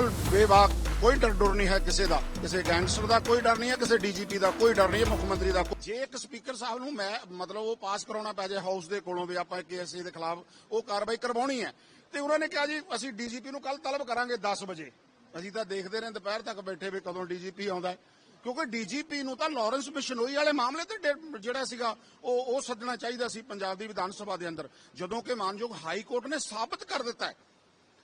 ਬਿਲਕੁਲ ਬੇਬਾਕ ਕੋਈ ਡਰ ਡਰ ਨਹੀਂ ਹੈ ਕਿਸੇ ਦਾ। ਕਿਸੇ ਗੈਂਗਸਟਰ ਦਾ ਕੋਈ ਡਰ ਨਹੀਂ ਹੈ, ਕਿਸੇ ਡੀਜੀਪੀ ਦਾ ਕੋਈ ਡਰ ਨਹੀਂ ਹੈ, ਮੁੱਖ ਮੰਤਰੀ ਦਾ ਜੇ ਇੱਕ ਸਪੀਕਰ ਸਾਹਿਬ ਨੂੰ ਮੈਂ ਮਤਲਬ ਉਹ ਪਾਸ ਕਰਾਉਣਾ ਪੈ ਜਾਏ ਹਾਊਸ ਦੇ ਕੋਲੋਂ ਵੀ ਆਪਾਂ ਕੇਐਸਸੀ ਦੇ ਖਿਲਾਫ, ਉਹ ਕਾਰਵਾਈ ਕਰਵਾਉਣੀ ਹੈ। ਤੇ ਉਹਨਾਂ ਨੇ ਕਿਹਾ ਜੀ, ਅਸੀਂ ਡੀਜੀਪੀ ਨੂੰ ਕੱਲ ਤਲਬ ਕਰਾਂਗੇ 10 ਵਜੇ। ਅਸੀਂ ਤਾਂ ਦੇਖਦੇ ਰਹੇ, ਦੁਪਹਿਰ ਤੱਕ ਬੈਠੇ ਵੀ ਕਦੋਂ ਡੀਜੀਪੀ ਆਉਂਦਾ ਹੈ। ਕਿਉਂਕਿ ਡੀਜੀਪੀ ਨੂੰ ਤਾਂ ਲਾਰੈਂਸ ਬਿਸ਼ਨੋਈ ਵਾਲੇ ਮਾਮਲੇ ਤੇ ਜਿਹੜਾ ਸੀਗਾ, ਉਹ ਉਹ ਸੱਦਣਾ ਚਾਹੀਦਾ ਸੀ ਪੰਜਾਬ ਦੀ ਵਿਧਾਨ ਸਭਾ ਦੇ ਅੰਦਰ। ਜਦੋਂ ਕਿ ਮਾਨਯੋਗ ਹਾਈ ਕੋਰਟ ਨੇ ਸਾਬਤ ਕਰ ਦਿੱਤਾ ਹੈ।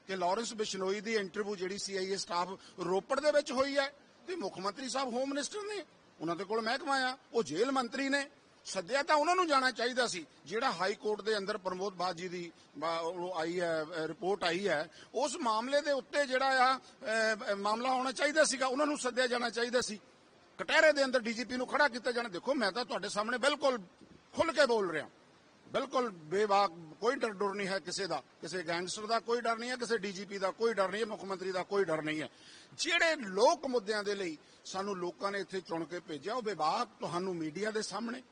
ਕਿ ਲਾਰੈਂਸ ਬਿਸ਼ਨੋਈ ਦੀ ਇੰਟਰਵਿਊ ਜਿਹੜੀ ਸੀਆਈਏ ਸਟਾਫ ਰੋਪੜ ਦੇ ਵਿੱਚ ਹੋਈ ਹੈ ਤੇ ਮੁੱਖ ਮੰਤਰੀ ਸਾਹਿਬ ਹੋਮ ਮਿਨਿਸਟਰ ਨੇ ਉਹਨਾਂ ਦੇ ਕੋਲ ਮਹਿਕਮਾ ਆ, ਉਹ ਜੇਲ੍ਹ ਮੰਤਰੀ ਨੇ। ਸੱਦਿਆ ਤਾਂ ਉਹਨਾਂ ਨੂੰ ਜਾਣਾ ਚਾਹੀਦਾ ਸੀ। ਜਿਹੜਾ ਹਾਈ ਕੋਰਟ ਦੇ ਅੰਦਰ ਪ੍ਰਮੋਦ ਬਾਜੀ ਦੀ ਉਹ ਆਈ ਹੈ ਰਿਪੋਰਟ ਆਈ ਹੈ, ਉਸ ਮਾਮਲੇ ਦੇ ਉੱਤੇ ਜਿਹੜਾ ਆ ਮਾਮਲਾ ਹੋਣਾ ਚਾਹੀਦਾ ਸੀਗਾ, ਉਹਨਾਂ ਨੂੰ ਸੱਦਿਆ ਜਾਣਾ ਚਾਹੀਦਾ ਸੀ। ਕਟਹਿਰੇ ਦੇ ਅੰਦਰ ਡੀਜੀਪੀ ਨੂੰ ਖੜਾ ਕੀਤਾ ਜਾਣਾ। ਦੇਖੋ, ਮੈਂ ਤਾਂ ਤੁਹਾਡੇ ਸਾਹਮਣੇ ਬਿਲਕੁਲ ਖੁੱਲ ਕੇ ਬੋਲ ਰਿਹਾ। ਬਿਲਕੁਲ ਬੇਬਾਕ ਕੋਈ ਡਰ ਡਰ ਨਹੀਂ ਹੈ ਕਿਸੇ ਦਾ। ਕਿਸੇ ਗੈਂਗਸਟਰ ਦਾ ਕੋਈ ਡਰ ਨਹੀਂ ਹੈ, ਕਿਸੇ ਡੀਜੀਪੀ ਦਾ ਕੋਈ ਡਰ ਨਹੀਂ ਹੈ, ਮੁੱਖ ਮੰਤਰੀ ਦਾ ਕੋਈ ਡਰ ਨਹੀਂ ਹੈ। ਜਿਹੜੇ ਲੋਕ ਮੁੱਦਿਆਂ ਦੇ ਲਈ ਸਾਨੂੰ ਲੋਕਾਂ ਨੇ ਇੱਥੇ ਚੁਣ ਕੇ ਭੇਜਿਆ, ਉਹ ਵਿਵਾਦ ਤੁਹਾਨੂੰ ਮੀਡੀਆ ਦੇ ਸਾਹਮਣੇ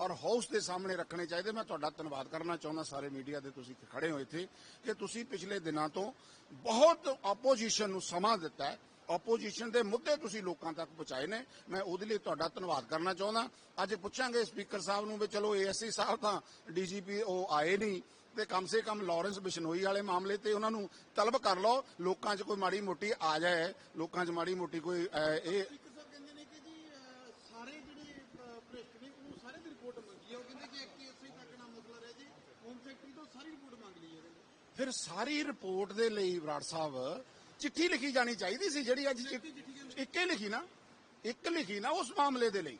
ਔਰ ਹਾਊਸ ਦੇ ਸਾਹਮਣੇ ਰੱਖਣੇ ਚਾਹੀਦੇ। ਮੈਂ ਤੁਹਾਡਾ ਧੰਨਵਾਦ ਕਰਨਾ ਚਾਹੁੰਦਾ ਸਾਰੇ ਮੀਡੀਆ ਦੇ ਤੁਸੀਂ ਖੜੇ ਹੋ ਇੱਥੇ ਕਿ ਤੁਸੀਂ ਪਿਛਲੇ ਦਿਨਾਂ ਤੋਂ ਬਹੁਤ ਆਪੋਜੀਸ਼ਨ ਨੂੰ ਸਮਾਂ ਦਿੱਤਾ ਹੈ। ਆਪੋਜੀਸ਼ਨ ਦੇ ਮੁੱਦੇ ਤੁਸੀਂ ਲੋਕਾਂ ਤੱਕ ਪਹੁੰਚਾਏ ਨੇ। ਮੈਂ ਉਹਦੇ ਲਈ ਤੁਹਾਡਾ ਧੰਨਵਾਦ ਕਰਨਾ ਚਾਹੁੰਦਾ। ਅੱਜ ਪੁੱਛਾਂਗੇ ਸਪੀਕਰ ਸਾਹਿਬ ਨੂੰ ਵੀ ਚਲੋ ਏਐਸਸੀ ਸਾਹਿਬ ਤਾਂ ਡੀਜੀਪੀ ਉਹ ਆਏ ਨਹੀਂ ਤੇ ਕਮ ਸੇ ਕਮ ਲਾਰੈਂਸ ਬਿਸ਼ਨੋਈ ਵਾਲੇ ਮਾਮਲੇ ਤੇ ਉਹਨਾਂ ਨੂੰ ਤਲਬ ਕਰ ਲਓ। ਲੋਕਾਂ 'ਚ ਕੋਈ ਮਾੜੀ ਮੋਟੀ ਆ ਜਾਏ ਲੋਕਾਂ 'ਚ ਮਾੜੀ ਮੋਟੀ ਕੋਈ ਇਹ ਇੱਕ ਸਰ ਕਹਿੰਦੇ ਨੇ ਕਿ ਜੀ ਅਹ, ਸਾਰੇ ਜਿਹੜੇ ਅਹ, ਭ੍ਰਿਸ਼ਟ ਨੇ ਉਹ ਸਾਰੇ ਦੀ ਰਿਪੋਰਟ ਮੰਗੀ ਹੈ ਉਹ ਕਹਿੰਦੇ ਕਿ ਇੱਕ ਇਸੇ ਤੱਕ ਨਾ ਮਸਲਾ ਰਹਿ ਜੀ। ਹੋਮ ਸੈਕਟਰੀ ਤੋਂ ਸਾਰੀ ਰਿਪੋਰਟ ਮੰਗ ਲਈ ਹੈ ਕਹਿੰਦੇ ਫਿਰ ਸਾਰੀ ਰਿਪੋਰਟ ਦੇ ਲਈ ਬਰਾੜ ਸਾਹਿਬ ਚਿੱਠੀ ਲਿਖੀ ਜਾਣੀ ਚਾਹੀਦੀ ਸੀ ਜਿਹੜੀ ਅੱਜ ਚਿ- ਇੱਕੇ ਲਿਖੀ ਨਾ ਇੱਕ ਲਿਖੀ ਨਾ ਉਸ ਮਾਮਲੇ ਦੇ ਲਈ।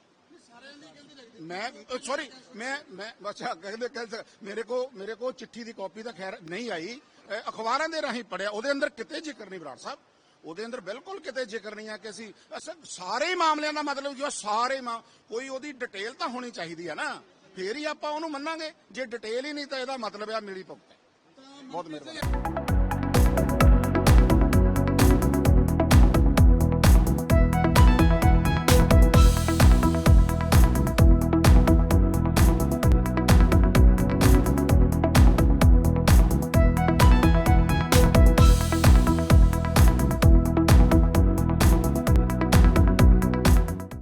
ਮੈਂ ਸੌਰੀ ਮੈਂ ਮੈਂ ਅੱਛਾ ਕਹਿੰਦੇ ਕਹਿੰਦੇ ਮੇਰੇ ਕੋ ਮੇਰੇ ਕੋ ਚਿੱਠੀ ਦੀ ਕਾਪੀ ਤਾਂ ਖੈਰ ਨਹੀਂ ਆਈ। ਅਖਬਾਰਾਂ ਦੇ ਰਾਹੀਂ ਪੜਿਆ ਉਹਦੇ ਅੰਦਰ ਕਿਤੇ ਜ਼ਿਕਰ ਨਹੀਂ ਬਰਾੜ ਸਾਹਿਬ। ਉਹਦੇ ਅੰਦਰ ਬਿਲਕੁਲ ਕਿਤੇ ਜ਼ਿਕਰ ਨਹੀਂ ਆ ਕਿ ਅਸੀਂ ਅਸਾਂ ਸਾਰੇ ਹੀ ਮਾਮਲਿਆਂ ਦਾ ਮਤਲਬ ਜੋ ਸਾਰੇ ਮਾ ਕੋਈ ਉਹਦੀ ਡਿਟੇਲ ਤਾਂ ਹੋਣੀ ਚਾਹੀਦੀ ਹੈ ਨਾ। ਫੇਰ ਹੀ ਆਪਾਂ ਉਹਨੂੰ ਮੰਨਾਂਗੇ। ਜੇ ਡਿਟੇਲ ਹੀ ਨਹੀਂ ਤਾਂ ਇਹਦਾ ਮਤਲਬ ਆ ਮੇਰੀ ਭੁਗਤ। ਹੈ ਬਹੁਤ ਮਿਹਰਬਾਨੀ।